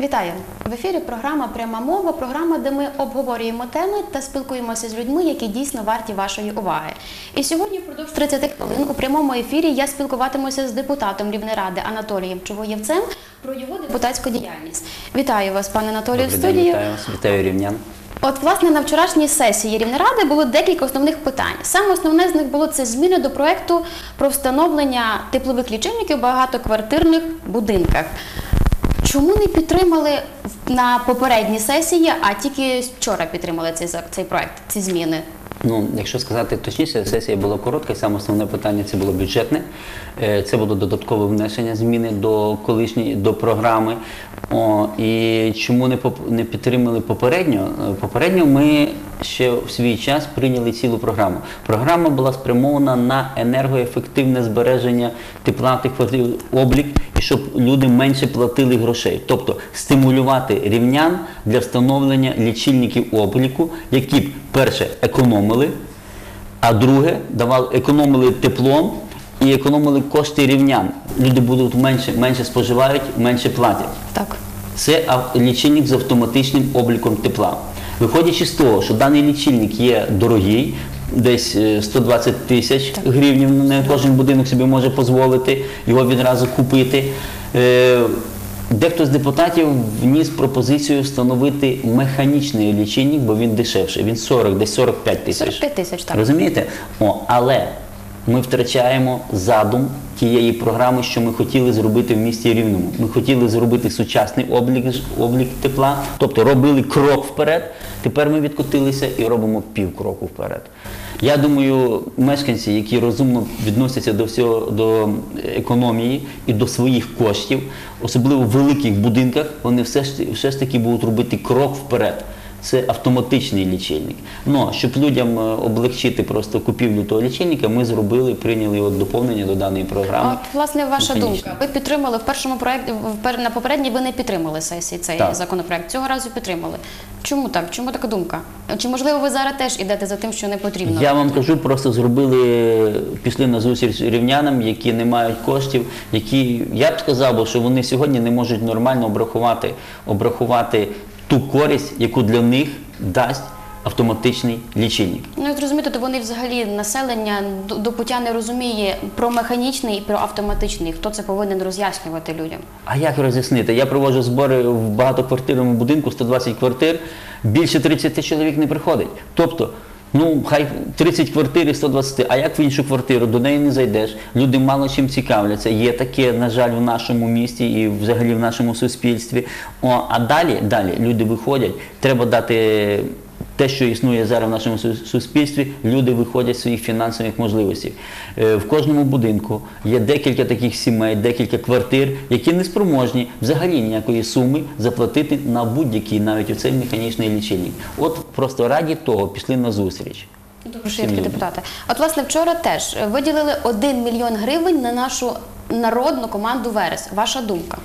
Вітаю в ефірі. Програма Пряма мова. Програма, де ми обговорюємо теми та спілкуємося з людьми, які дійсно варті вашої уваги. І сьогодні, впродовж 30 хвилин, у прямому ефірі я спілкуватимуся з депутатом Рівнеради Анатолієм Чугоєвцем про його депутатську діяльність. Вітаю вас, пане Анатолію, в Добрий день, студії. вітаю вас, вітаю рівнян. От, власне, на вчорашній сесії Рівнеради було декілька основних питань. Саме основне з них було це зміни до проекту про встановлення теплових лічильників в багатоквартирних будинках. Чому не підтримали на попередній сесії, а тільки вчора підтримали цей, цей проект, ці зміни? Ну, якщо сказати точніше, сесія була коротка, і саме основне питання це було бюджетне. Е, Це було додаткове внесення зміни до колишньої до програми. О, і чому не не підтримали попередньо? Е, Попередньо ми ще в свій час прийняли цілу програму. Програма була спрямована на енергоефективне збереження тепла тих квартир, облік, і щоб люди менше платили грошей. Тобто стимулювати рівнян для встановлення лічильників обліку, які б перше економили, а друге давали, економили теплом і економили кошти рівнян. Люди будуть менше, менше споживають, менше платять. Так. Це лічильник з автоматичним обліком тепла. Виходячи з того, що даний лічильник є дорогий, десь е, 120 тисяч гривень, не кожен будинок собі може дозволити його відразу купити. Е, Дехто з депутатів вніс пропозицію встановити механічний лічильник, бо він дешевший. Він 40, десь 45 тисяч. 45 тисяч, так. Розумієте? О, але ми втрачаємо задум тієї програми, що ми хотіли зробити в місті Рівному. Ми хотіли зробити сучасний облік, облік тепла, тобто робили крок вперед. Tепер ми відкотилися і робимо пів кроку вперед. Я думаю, мешканці, які розумно відносяться до всього до економії і до своїх коштів, особливо в великих будинках, вони все ж, все ж таки будуть робити крок вперед. Це автоматичний лічильник. Ну, щоб людям е, облегчити просто купівлю того лічильника, ми зробили, прийняли от доповнення до даної програми. От, власне, ваша Механічно. думка. Ви підтримали в першому проєкті, на попередній ви не підтримали сесії цей Так. законопроект. Цього разу підтримали. Чому так? Чому така думка? Чи можливо ви зараз теж ідете за тим, що не потрібно? Я вам кажу, просто зробили, пішли на зустріч рівнянам, які не мають коштів, які я б сказав, що вони сьогодні не можуть нормально обрахувати, обрахувати ту користь, яку для них дасть автоматичний лічильник. Ну, як зрозуміти, то вони взагалі населення до, до пуття не розуміє про механічний і про автоматичний. Хто це повинен роз'яснювати людям? А як роз'яснити? Я проводжу збори в багатоквартирному будинку, 120 квартир, більше 30 чоловік не приходить. Тобто, ну хай 30 квартир і 120, а як в іншу квартиру, до неї не зайдеш. Люди мало чим цікавляться. Є таке, на жаль, в нашому місті і взагалі в нашому суспільстві. О, а далі, далі люди виходять, треба дати. Те, що існує зараз в нашому суспільстві, люди виходять з своїх фінансових можливостей. Е, В кожному будинку є декілька таких сімей, декілька квартир, які не спроможні взагалі ніякої суми заплатити на будь-який, навіть оцей механічний лічильник. От просто раді того пішли на зустріч. Доброшівські депутати. От, власне, вчора теж виділили 1 мільйон гривень на нашу народну команду Верес. Ваша думка?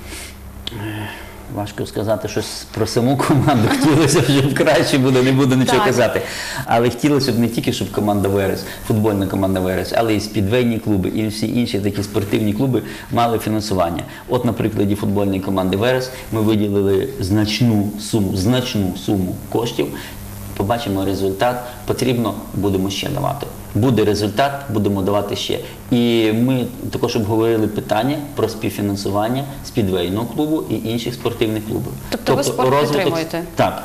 Важко сказати щось про саму команду. Хотілося, б, щоб краще буде, не буду нічого Так. казати. Але хотілося б не тільки, щоб команда Верес, футбольна команда Верес, але і спідвейні клуби, і всі інші такі спортивні клуби мали фінансування. От на прикладі футбольної команди Верес ми виділили значну суму, значну суму коштів. Побачимо результат, потрібно, будемо ще давати. Буде результат, будемо давати ще. І ми також обговорили питання про співфінансування спідвейного клубу і інших спортивних клубів. Тобто ви спорт підтримуєте? Так.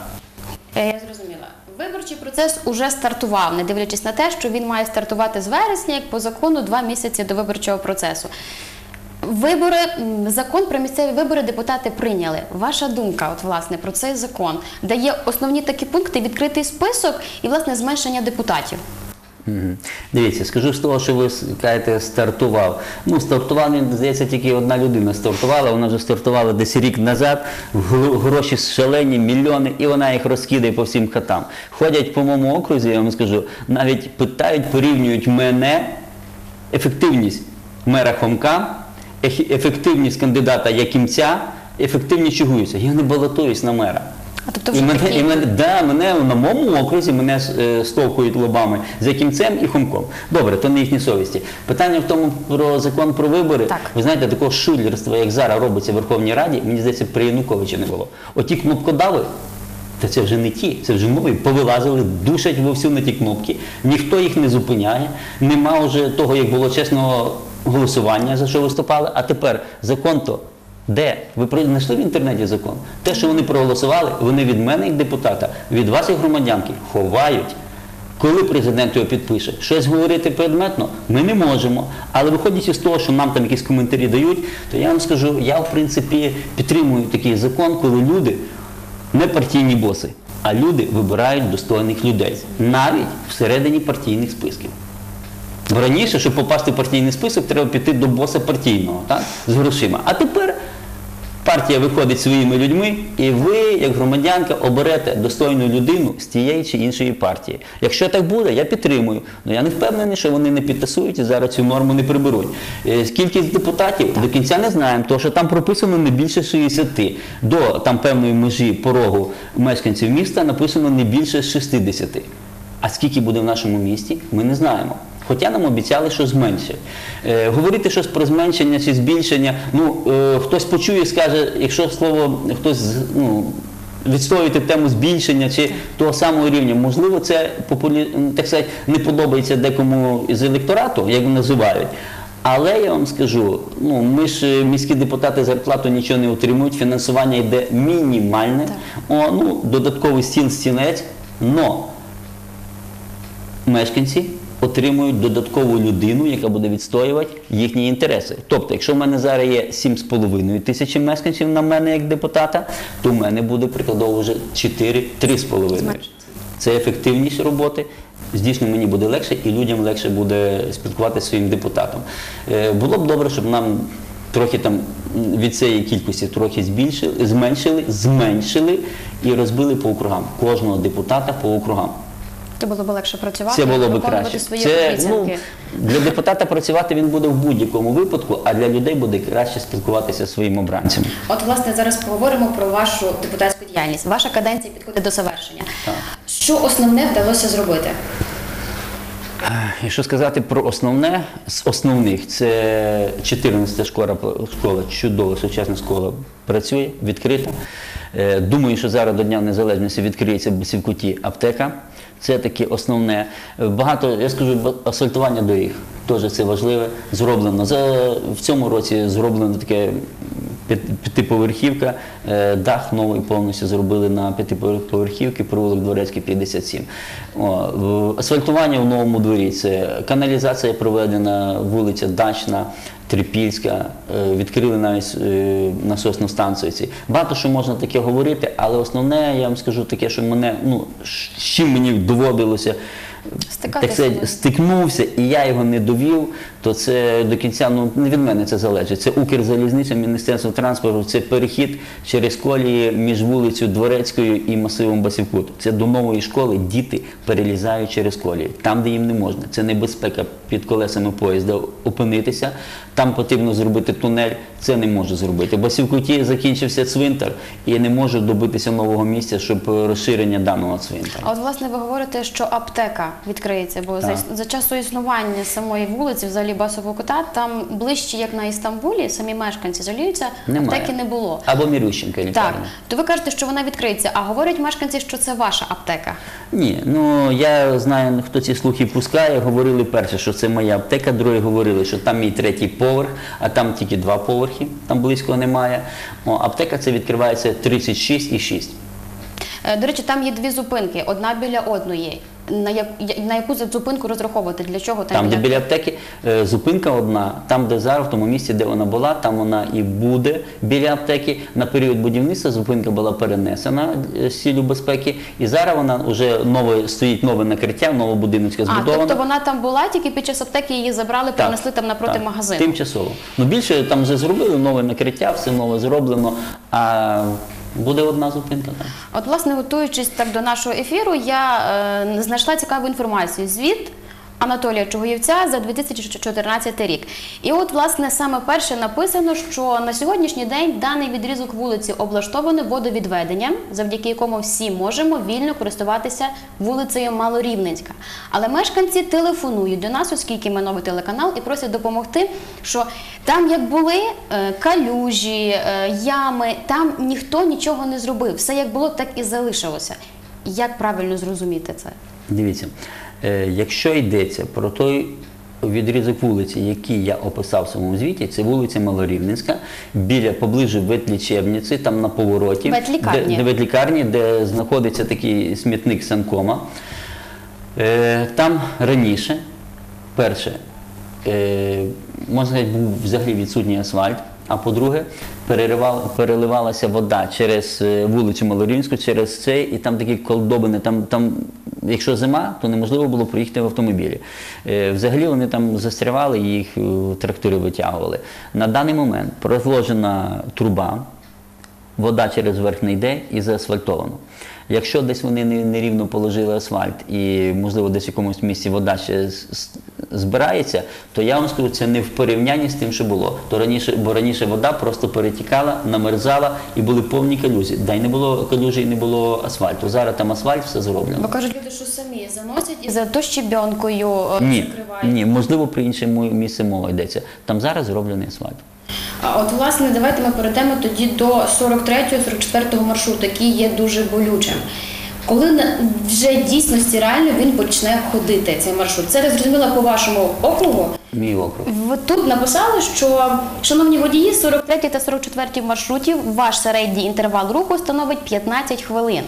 Е, Я зрозуміла. Виборчий процес уже стартував, не дивлячись на те, що він має стартувати з вересня, як по закону, два місяці до виборчого процесу. Вибори, закон про місцеві вибори депутати прийняли. Ваша думка, от власне, про цей закон, де є основні такі пункти, відкритий список і власне зменшення депутатів. Дивіться, скажу з того, що ви кажете, стартував. Ну, стартував, він, здається, тільки одна людина стартувала, вона вже стартувала десь рік назад, гроші шалені, мільйони, і вона їх розкидає по всім хатам. Ходять по моєму окрузі, я вам скажу, навіть питають, порівнюють мене, ефективність мера Хомка, ефективність кандидата Якимця, ефективність Чугуївця. Я не балотуюсь на мера. А тобто І мене, такі- і мене, да, мене на моєму окрузі мене е, стовкують лобами за кінцем і хомком. Добре, то не їхні совісті. Питання в тому про закон про вибори. Так. Ви знаєте, такого шулерства, як зараз робиться в Верховній Раді, мені здається, при Януковичі не було. Оті кнопкодави, та це вже не ті, це вже нові, повилазили, душать вовсю на ті кнопки. Ніхто їх не зупиняє. Нема вже того, як було чесного голосування, за що виступали. А тепер закон то. Де? Ви знайшли в інтернеті закон? Те, що вони проголосували, вони від мене, як депутата, від вас, як громадянки, ховають. Коли президент його підпише, щось говорити предметно, ми не можемо. Але виходячи з того, що нам там якісь коментарі дають, то я вам скажу, я в принципі підтримую такий закон, коли люди не партійні боси, а люди вибирають достойних людей, навіть всередині партійних списків. Раніше, щоб попасти в партійний список, треба піти до боса партійного, так? з грошима. А тепер партія виходить своїми людьми, і ви, як громадянка, оберете достойну людину з тієї чи іншої партії. Якщо так буде, я підтримую. Але я не впевнений, що вони не підтасують і зараз цю норму не приберуть. Е, Кількість депутатів до кінця не знаємо, тому що там прописано не більше 60. До там певної межі порогу мешканців міста написано не більше 60. А скільки буде в нашому місті, ми не знаємо. Хоча нам обіцяли, що зменшать. Е, говорити щось про зменшення чи збільшення, ну е, хтось почує і скаже, якщо слово хтось ну, відстоювати тему збільшення чи того самого рівня, можливо, це популі... так сказати, не подобається декому з електорату, як називають. Але я вам скажу, ну ми ж е, міські депутати зарплату нічого не отримують, фінансування йде мінімальне, О, ну, додатковий стіл стілець, но мешканці отримують додаткову людину, яка буде відстоювати їхні інтереси. Тобто, якщо в мене зараз є 7,5 тисячі мешканців на мене як депутата, то в мене буде прикладово вже 4-3,5. Це ефективність роботи. Звісно, мені буде легше і людям легше буде спілкуватися зі своїм депутатом. Е, Було б добре, щоб нам трохи там від цієї кількості трохи збільшили, зменшили, зменшили і розбили по округам. Кожного депутата по округам. То було б легше працювати Це було б виконувати краще. свої Це, ну, обіцянки. для депутата працювати він буде в будь-якому випадку, а для людей буде краще спілкуватися зі своїм обранцем. От, власне, зараз поговоримо про вашу депутатську діяльність. Ваша каденція підходить до завершення. Так. Що основне вдалося зробити? Якщо сказати про основне, з основних, це 14 школа, школа чудова сучасна школа працює, відкрита. Е, Думаю, що зараз до Дня Незалежності відкриється в Басівкуті аптека. Це таке основне. Багато, я скажу, асфальтування доріг. Теж це важливе. Зроблено. За, в цьому році зроблено таке п'ятиповерхівка, е, дах новий повністю зробили на п'ятиповерхівки, провулок Дворецький 57. О, асфальтування в новому дворі це каналізація проведена, вулиця Дачна, Трипільська, е, відкрили навіть е, насосну станцію. ці. Багато що можна таке говорити, але основне, я вам скажу таке, що мене, ну, з чим мені доводилося так сказати, стикнувся і я його не довів, то це до кінця ну не від мене це залежить. Це Укрзалізниця, Міністерство транспорту, це перехід через колії між вулицею Дворецькою і масивом Басівкут. Це до нової школи діти перелізають через колії, там, де їм не можна. Це небезпека під колесами поїзда опинитися. Там потрібно зробити тунель. Це не можу зробити. Басівкуті закінчився цвинтар і я не можу добитися нового місця, щоб розширення даного цвинтара. А от власне ви говорите, що аптека відкриється, бо за, за часу існування самої вулиці, взагалі басового кута, там ближче, як на Істамбулі, самі мешканці жаліються, Немає. аптеки не було. Або Мірющенка лікарня. Так, то ви кажете, що вона відкриється, а говорять мешканці, що це ваша аптека. Ні, ну я знаю, хто ці слухи пускає. Говорили перше, що це моя аптека, друге говорили, що там мій третій поверх, а там тільки два поверхи, там близько немає. О, аптека це відкривається 36 і 6. Е, До речі, там є дві зупинки, одна біля одної. На, як, на яку зупинку розраховувати? Для чого там, Там, де біля аптеки, е, зупинка одна, там, де зараз, в тому місці, де вона була, там вона і буде біля аптеки. На період будівництва зупинка була перенесена е, з цілю безпеки, і зараз вона вже нове стоїть нове накриття, нова будиночка А, тобто вона там була, тільки під час аптеки її забрали, перенесли там напроти так, магазину. Тимчасово. Ну більше там вже зробили нове накриття, все нове зроблено. А буде одна зупинка. От, власне, готуючись так до нашого ефіру, я е, знайшла цікаву інформацію. Звіт Анатолія Чугоєвця за 2014 рік. І от, власне, саме перше написано, що на сьогоднішній день даний відрізок вулиці облаштований водовідведенням, завдяки якому всі можемо вільно користуватися вулицею Малорівненська. Але мешканці телефонують до нас, оскільки ми новий телеканал, і просять допомогти, що там як були е, калюжі, е, ями, там ніхто нічого не зробив. Все як було, так і залишилося. Як правильно зрозуміти це? Дивіться, якщо йдеться про той відрізок вулиці, який я описав в своєму звіті, це вулиця Малорівненська, біля поближу ветлічебниці, там на повороті, Ветлікарні. де, ветлікарні, де знаходиться такий смітник Санкома. Е, Там раніше, перше, е, можна сказати, був взагалі відсутній асфальт. А по-друге, переливалася вода через е, вулицю Малорівську, через цей, і там такі колдобини, там, там, якщо зима, то неможливо було проїхати в автомобілі. Е, Взагалі вони там застрявали, їх е, трактори витягували. На даний момент розложена труба, вода через верх не йде і заасфальтовано. Якщо десь вони не- нерівно положили асфальт і, можливо, десь в якомусь місці вода ще з- з- збирається, то я вам скажу, це не в порівнянні з тим, що було. То раніше, бо раніше вода просто перетікала, намерзала і були повні калюзі. Да й не було калюжі і не було асфальту. Зараз там асфальт, все зроблено. Бо кажуть люди, що самі заносять і за то щебенкою е, Ні, закривають. ні, можливо, про інше мо- місце мова йдеться. Там зараз зроблений асфальт. А от власне давайте ми перейдемо тоді до 43-44 маршруту, який є дуже болючим. Коли вже дійсності реально він почне ходити цей маршрут? Це я зрозуміла по вашому округу. Мій округ. Ви тут написали, що шановні водії, 43 та 44 маршрутів, ваш середній інтервал руху становить 15 хвилин.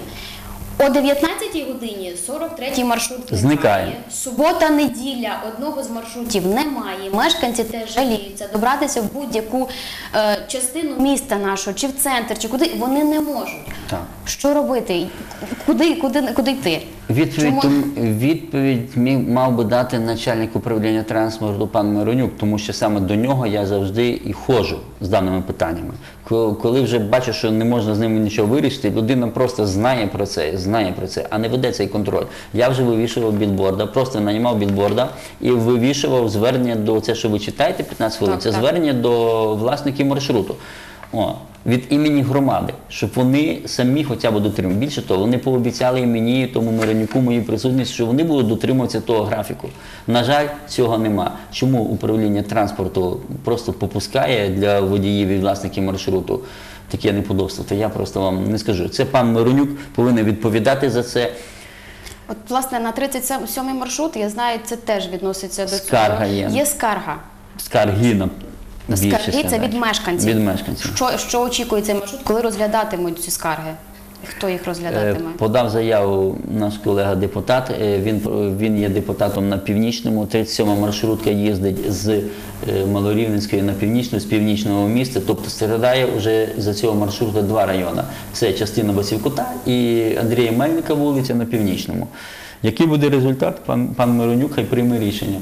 О 19 годині 43 маршрут Зникає. Субота, неділя одного з маршрутів немає. Мешканці теж жаліються добратися в будь-яку е, частину міста нашого, чи в центр, чи куди вони не можуть. Так. Що робити? Куди, куди, куди йти? Відповідь, Чому? відповідь міг, мав би дати начальник управління транспорту пан Миронюк, тому що саме до нього я завжди і ходжу з даними питаннями. Ко- Коли вже бачу, що не можна з ними нічого вирішити, людина просто знає про це, знає про це, а не веде цей контроль. Я вже вивішував білборда, просто нанімав білборда і вивішував звернення до це, що ви читаєте 15 хвилин, Так, це так. звернення до власників маршруту. О, від імені громади, щоб вони самі хоча б дотримали. Більше того, вони пообіцяли і мені, і тому Миронюку, моїй присутність, що вони будуть дотримуватися того графіку. На жаль, цього нема. Чому управління транспорту просто попускає для водіїв і власників маршруту таке неподобство? То я просто вам не скажу. Це пан Миронюк повинен відповідати за це. От, власне, на 37 маршрут, я знаю, це теж відноситься до Скарга цього. є. Є скарга. Скарги на більше Скарги це від мешканців. Від мешканців. Що, що очікує цей маршрут, коли розглядатимуть ці скарги? Хто їх Е, розглядатиме? Подав заяву наш колега депутат. Е, Він, він є депутатом на північному. 37 маршрутка їздить з е, Малорівненської на північну, з північного міста. Тобто страдає вже за цього маршруту два райони. Це частина Басівкута і Андрія Мельника вулиця на північному. Який буде результат? Пан, пан Миронюк хай прийме рішення.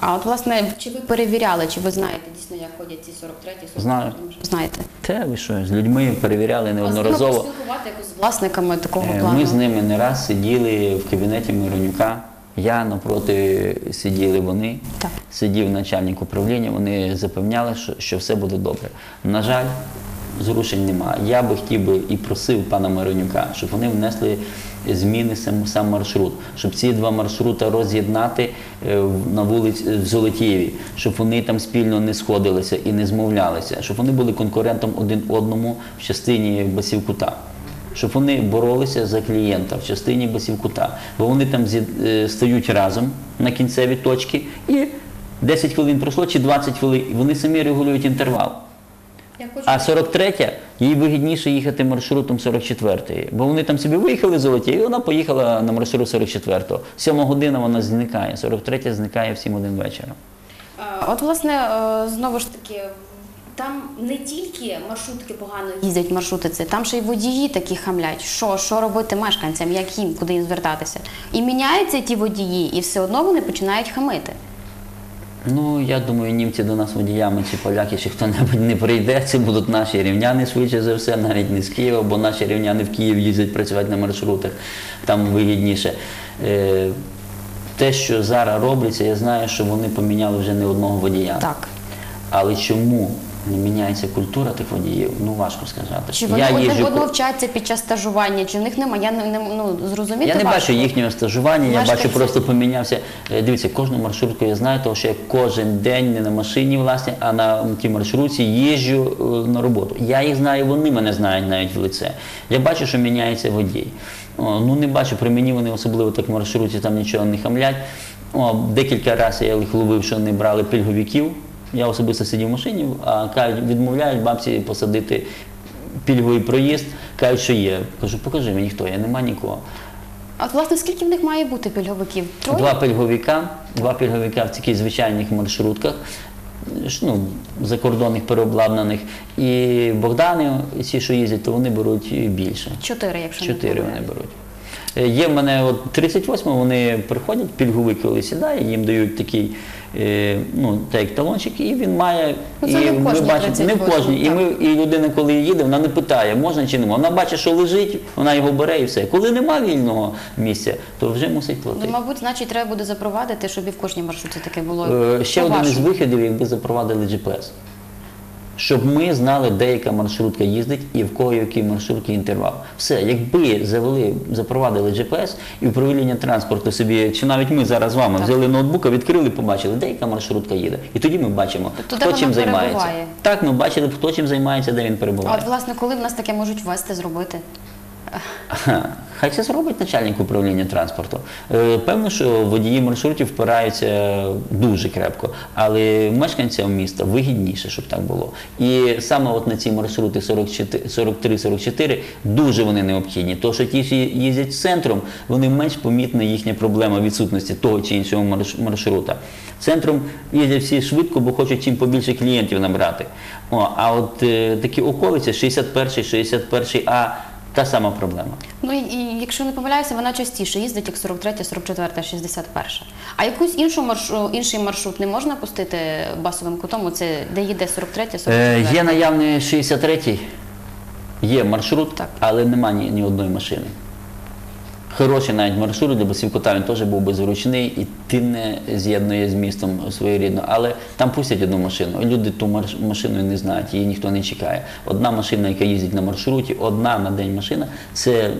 А от власне, чи ви перевіряли, чи ви знаєте дійсно, як ходять ці 43 44 Знаю. Знаєте. Те ви що, з людьми перевіряли неодноразово. поспілкувати якось з власниками такого Е, плану. Ми з ними не раз сиділи в кабінеті Миронюка. Я навпроти сиділи вони, Так. сидів начальник управління, вони запевняли, що, що все буде добре. На жаль, зрушень немає. Я би хотів би і просив пана Миронюка, щоб вони внесли зміни сам, маршрут, щоб ці два маршрути роз'єднати е, на вулиці в Золотієві, щоб вони там спільно не сходилися і не змовлялися, щоб вони були конкурентом один одному в частині Басівкута щоб вони боролися за клієнта в частині Басівкута. Бо вони там е, стають разом на кінцеві точки і 10 хвилин пройшло чи 20 хвилин, і вони самі регулюють інтервал. А 43 їй вигідніше їхати маршрутом 44-ї, бо вони там собі виїхали золоті, і вона поїхала на маршрут 44-го. Сьома година вона зникає, 43 зникає в 7 годин вечора. От, власне, е, знову ж таки, там не тільки маршрутки погано їздять маршрути, це там ще й водії такі хамлять. Що, що робити мешканцям, як їм, куди їм звертатися? І міняються ті водії, і все одно вони починають хамити. Ну, я думаю, німці до нас водіями, чи поляки, чи хто-небудь не прийде. Це будуть наші рівняни швидше за все, навіть не з Києва, бо наші рівняни в Київ їздять працювати на маршрутах, там вигідніше. Е, те, що зараз робиться, я знаю, що вони поміняли вже не одного водія. Так. Але чому не міняється культура тих водіїв? Ну важко сказати. Чи вони я одне їжджу одного вчаться під час стажування, чи в них немає? Я не, ну, зрозуміти Я не важко. бачу їхнього стажування, я Мешканці. бачу, просто помінявся. Е, Дивіться, кожну маршрутку я знаю, тому що я кожен день не на машині, власне, а на тій маршрутці їжджу е, на роботу. Я їх знаю, вони мене знають навіть в лице. Я бачу, що міняється водій. О, ну не бачу, при мені вони особливо так в маршрутці там нічого не хамлять. О, декілька разів я їх ловив, що не брали пільговиків. Я особисто сидів в машині, а кажуть, відмовляють бабці посадити пільговий проїзд, кажуть, що є. Кажу, покажи мені хто, я нема нікого. А власне, скільки в них має бути пільговиків? Троє? Два пільговика, два пільговика в таких звичайних маршрутках, ну, закордонних переобладнаних. І Богдани, ці, що їздять, то вони беруть більше. Чотири, якщо Чотири не вони беруть. Е, Є в мене от 38 вони приходять, пільговик, коли сідає, їм дають такий, е, ну, так як талончик, і він має. Ну, це і не ми бачимо, не в кожній. І, ми, і людина, коли їде, вона не питає, можна чи не можна. Вона бачить, що лежить, вона його бере і все. Коли нема вільного місця, то вже мусить платити. Ну, мабуть, значить, треба буде запровадити, щоб і в кожній маршруті таке було. Е, Ще один із виходів, якби запровадили GPS. Щоб ми знали, де яка маршрутка їздить і в кого який маршрутки інтервал. Все, якби завели, запровадили GPS і управління транспорту собі, чи навіть ми зараз з вами взяли ноутбука, відкрили, побачили, де яка маршрутка їде. І тоді ми бачимо, Тобто, хто чим займається. перебуває? Так, ми бачили, хто чим займається, де він перебуває. А от, власне, коли в нас таке можуть ввести, зробити? Ха, Хай це зробить начальник управління транспорту. Е, Певно, що водії маршрутів впираються дуже крепко, але мешканцям міста вигідніше, щоб так було. І саме от на ці маршрути 43-44 дуже вони необхідні. То, що ті, що їздять центром, вони менш помітна їхня проблема відсутності того чи іншого марш- маршрута. Центром їздять всі швидко, бо хочуть чим побільше клієнтів набрати. О, а от е, такі околиці 61-й, 61-й А та сама проблема. Ну і, і якщо не помиляюся, вона частіше їздить, як 43, 44, 61. А якусь іншу маршрут, інший маршрут не можна пустити басовим кутом, оце де їде 43, 44? Е, є наявний 63-й, є маршрут, Так. але немає ні, ні одної машини. Хороший навіть маршрут для Басівкота, він теж був би зручний і ти не з'єднує з містом своєрідно. Але там пустять одну машину. Люди ту марш- машину не знають, її ніхто не чекає. Одна машина, яка їздить на маршруті, одна на день машина, це,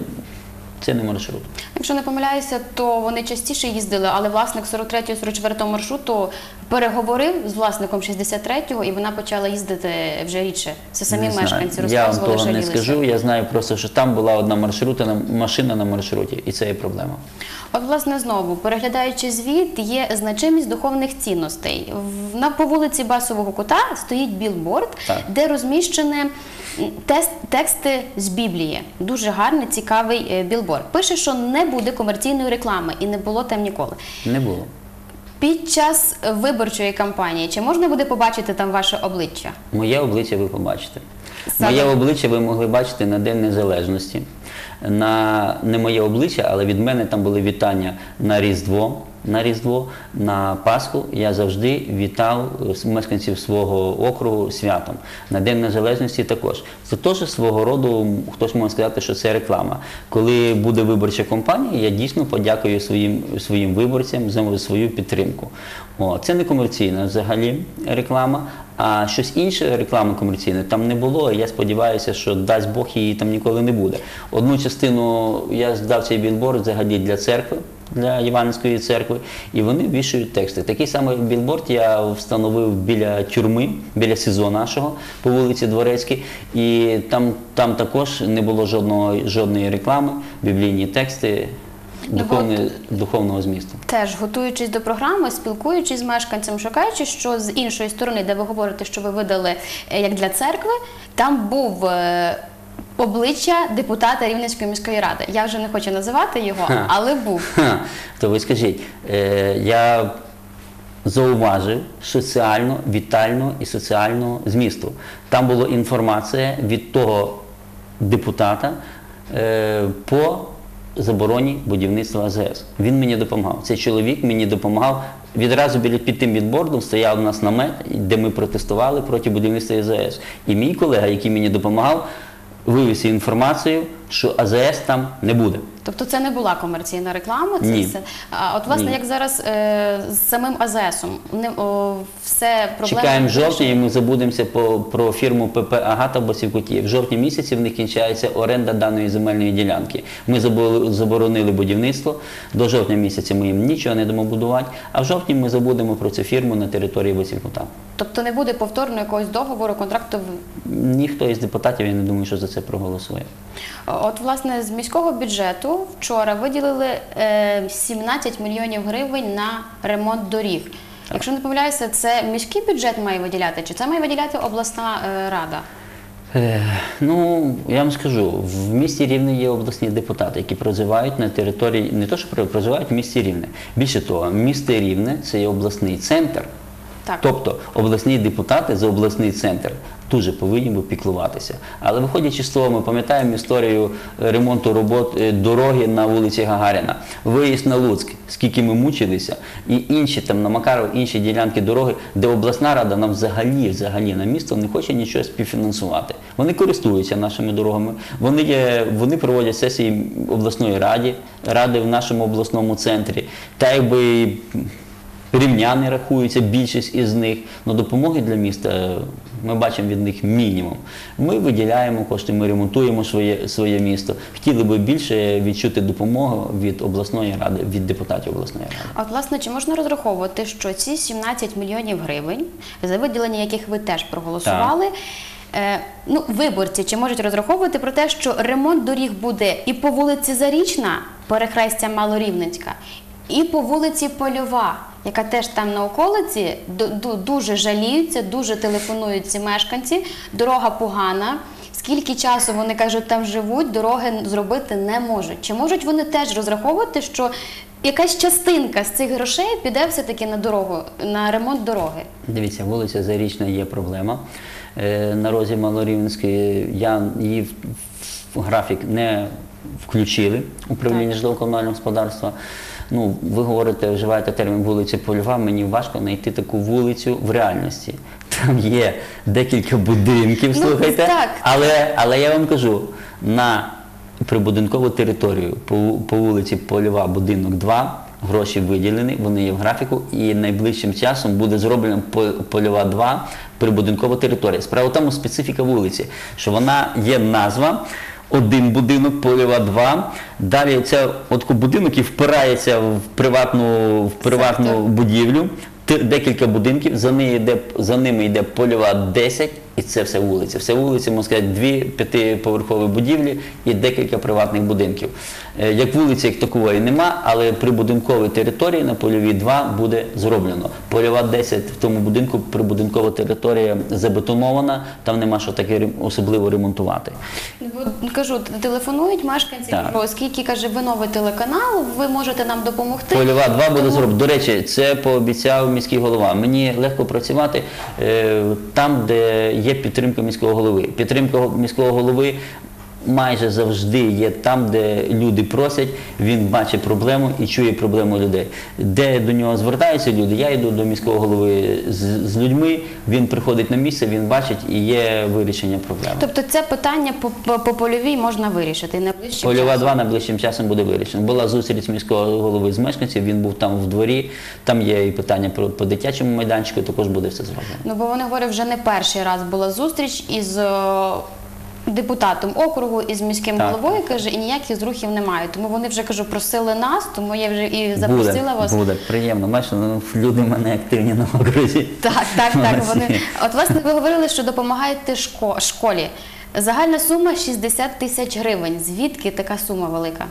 не маршрут. Якщо не помиляюся, то вони частіше їздили, але власник 43-44 маршруту переговорив з власником 63-го і вона почала їздити вже рідше. Це самі Не мешканці Я вам розказували, того не скажу. Я знаю просто, що там була одна маршрута, машина на маршруті, і це є проблема. От, власне, знову, переглядаючи звіт, є значимість духовних цінностей. На по вулиці Басового кута стоїть білборд, Так. де розміщені м, тест, тексти з Біблії. Дуже гарний, цікавий е, білборд. Пише, що не буде комерційної реклами і не було там ніколи. Не було. Під час виборчої кампанії чи можна буде побачити там ваше обличчя? Моє обличчя ви побачите. Саме- Моє обличчя ви могли бачити на День Незалежності. На не моє обличчя, але від мене там були вітання на Різдво. На Різдво, на Пасху я завжди вітав е, мешканців свого округу святом. На День Незалежності також. Це теж свого роду, хтось може сказати, що це реклама. Коли буде виборча кампанія, я дійсно подякую своїм, своїм виборцям за свою підтримку. О, це не комерційна взагалі реклама, а щось інше реклами комерційної там не було. Я сподіваюся, що дасть Бог її там ніколи не буде. Одну частину я здав цей білборд взагалі для церкви. Для Іванської церкви, і вони вішають тексти. Такий самий білборд я встановив біля тюрми, біля СІЗО нашого по вулиці Дворецькій, і там, там також не було жодного, жодної реклами, біблійні тексти духовне, духовного змісту. Теж готуючись до програми, спілкуючись з мешканцем, шукаючи, що з іншої сторони, де ви говорите, що ви видали е, як для церкви, там був е, обличчя депутата Рівненської міської ради. Я вже не хочу називати його, Ха. але був. Ха, то ви скажіть, е, я зауважив соціально, вітального і соціального змісту. Там була інформація від того депутата е, по забороні будівництва АЗС. Він мені допомагав. Цей чоловік мені допомагав. Відразу біля під тим відбордом стояв у нас намет, де ми протестували проти будівництва АЗС. І мій колега, який мені допомагав, вивіз інформацію що АЗС там не буде. Тобто це не була комерційна реклама, це Ні. все. А от власне, Ні. як зараз е, з самим АЗСом, не о, все проблема. Чекаємо жовтня, і ми забудемося по, про фірму ПП Агата Басівкуті. В жовтні місяці в них кінчається оренда даної земельної ділянки. Ми заборонили будівництво. До жовтня місяця ми їм нічого не дамо будувати, а в жовтні ми забудемо про цю фірму на території Басівкута. Тобто не буде повторно якогось договору, контракту. Ніхто із депутатів, я не думаю, що за це проголосує. От, власне, з міського бюджету вчора виділили е, 17 мільйонів гривень на ремонт доріг. Якщо не помиляюся, це міський бюджет має виділяти, чи це має виділяти обласна е, рада? Е, Ну, я вам скажу, в місті Рівне є обласні депутати, які проживають на території, не то, що про- проживають в місті Рівне. Більше того, місто Рівне це є обласний центр. Так. Тобто обласні депутати за обласний центр дуже повинні піклуватися. Але виходячи з того, ми пам'ятаємо історію е, ремонту робот е, дороги на вулиці Гагаріна, виїзд на Луцьк, скільки ми мучилися, і інші там на Макаров, інші ділянки дороги, де обласна рада нам взагалі, взагалі на місто не хоче нічого співфінансувати. Вони користуються нашими дорогами, вони є, вони проводять сесії обласної ради, ради в нашому обласному центрі. Та якби рівняни рахуються, більшість із них. Но допомоги для міста е, ми бачимо від них мінімум. Ми виділяємо кошти, ми ремонтуємо своє, своє місто. Хотіли би більше відчути допомогу від обласної ради, від депутатів обласної ради. А от, власне, чи можна розраховувати, що ці 17 мільйонів гривень, за виділення яких ви теж проголосували, е, ну, виборці чи можуть розраховувати про те, що ремонт доріг буде і по вулиці Зарічна, перехрестя Малорівненська, і по вулиці Польова, яка теж там на околиці, ду- ду- дуже жаліються, дуже телефонують ці мешканці, дорога погана. Скільки часу вони кажуть, там живуть, дороги зробити не можуть. Чи можуть вони теж розраховувати, що якась частинка з цих грошей піде все-таки на дорогу, на ремонт дороги? Дивіться, вулиця Зарічна є проблема. Е, На розі Малорівненської я її в- графік не включили управління житлово-комунального господарства. Ну, ви говорите, вживаєте термін вулиці Польова, мені важко знайти таку вулицю в реальності. Там є декілька будинків, Ну, слухайте. так. Але, але я вам кажу, на прибудинкову територію по, по вулиці Польова, будинок 2, гроші виділені, вони є в графіку, і найближчим часом буде зроблена Польова 2 прибудинкова територія. Справа в тому специфіка вулиці, що вона є назва. Один будинок, поліва два. Далі це от будинок і впирається в приватну, в приватну будівлю. Декілька будинків, за, неї йде, за ними йде польова 10, і це все вулиця. Все вулиці, можна сказати, дві п'ятиповерхові будівлі і декілька приватних будинків. Е, Як вулиці, як такової нема, але при будинковій території на польовій 2 буде зроблено. Польова 10 в тому будинку, прибудинкова територія забетонована, там нема що таке особливо ремонтувати. Бо, Кажу, телефонують мешканці, Так. оскільки каже, ви новий телеканал, ви можете нам допомогти. Польова 2 буде Тому- зроблено. До речі, це пообіцяв міський голова. Мені легко працювати е, там, де є підтримка міського голови. Підтримка міського голови майже завжди є там, де люди просять, він бачить проблему і чує проблему людей. Де до нього звертаються люди, я йду до міського голови з, з людьми, він приходить на місце, він бачить і є вирішення проблеми. Тобто це питання по, по, по польовій можна вирішити найближчим Польова часом. 2 найближчим часом буде вирішено. Була зустріч міського голови з мешканців, він був там в дворі. Там є і питання про по дитячому майданчику, також буде все зроблено. Ну бо вони говорять, вже не перший раз була зустріч із депутатом округу із міським Так. головою. каже, і ніяких зрухів немає. Тому вони вже кажу, просили нас, тому я вже і запросила буде, вас. буде приємно. Бачите, ну, люди в мене активні на окрузі. Так, так, так. Молодці. Вони от власне ви говорили, що допомагаєте шко- школі. Загальна сума 60 тисяч гривень. Звідки така сума велика?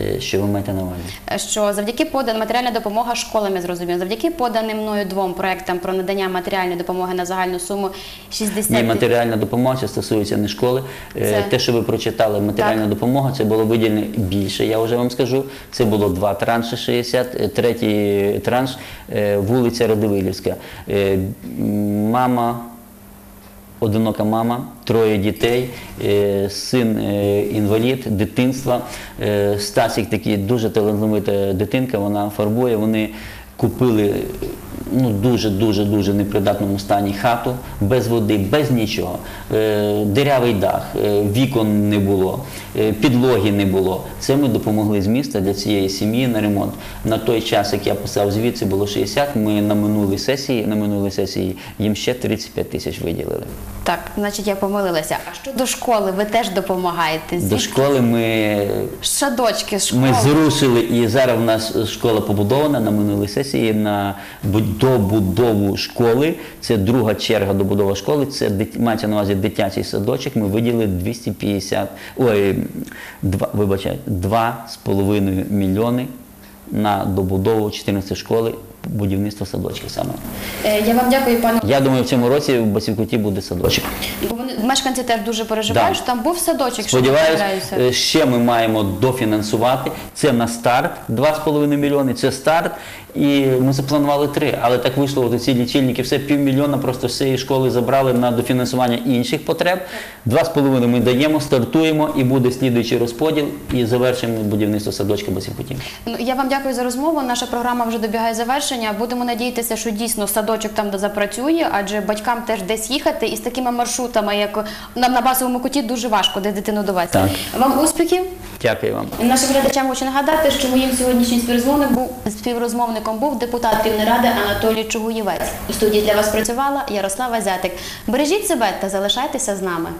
Е, Що ви маєте на увазі? Що завдяки подан матеріальна допомога школам, я зрозуміла, завдяки поданим мною двом проектам про надання матеріальної допомоги на загальну суму 60 Ні, матеріальна допомога це стосується не школи. Е, Це- Те, що ви прочитали, матеріальна Так. допомога, це було виділено більше, я вже вам скажу. Це було два транші 60, е, третій транш е, вулиця Радивилівська. Е, Мама. Одинока мама, троє дітей, е, син е, інвалід, дитинство. Е, Стасік такий дуже талановита дитинка, вона фарбує. Вони купили ну дуже дуже дуже непридатному стані хату, без води, без нічого. Е, дирявий дах, е, вікон не було, е, підлоги не було. Це ми допомогли з міста для цієї сім'ї на ремонт. На той час, як я писав звідси, було 60, Ми на минулій сесії, на минулій сесії їм ще 35 тисяч виділили. Так, значить, я помилилася. А щодо школи, ви теж допомагаєте? До школи ми Садочки з школи. Ми зрушили, і зараз в нас школа побудована на минулій сесії на бу- добудову школи. Це друга черга добудова школи. Це мається на увазі дитячий садочок. Ми виділили 250, ой, два, вибачайте, 2,5 мільйони на добудову 14 школи, будівництво садочків саме. Е, Я вам дякую, пане. Я думаю, в цьому році в Басівкуті буде садочок. Бо вони мешканці теж дуже переживають, Да. що там був садочок. помиляюся. е, ще ми маємо дофінансувати. Це на старт 2,5 мільйони. Це старт. І ми запланували три. Але так вийшло, от ці лічильники, все півмільйона просто з цієї школи забрали на дофінансування інших потреб. 2,5 ми даємо, стартуємо і буде слідуючий розподіл. І завершимо будівництво садочка Басівкуті. Ну, я вам дякую за розмову. Наша програма вже добігає завершення. Будемо надіятися, що дійсно садочок там де запрацює, адже батькам теж десь їхати. І з такими маршрутами, як нам на басовому куті, дуже важко де дитину довести. Так. Вам успіхів. Дякую вам. Нашим глядачам хочу нагадати, що моїм сьогоднішнім співрозмовник був співрозмовником був депутат Рівної ради Анатолій Чугуєвець. У студії для вас працювала Ярослава Зятик. Бережіть себе та залишайтеся з нами.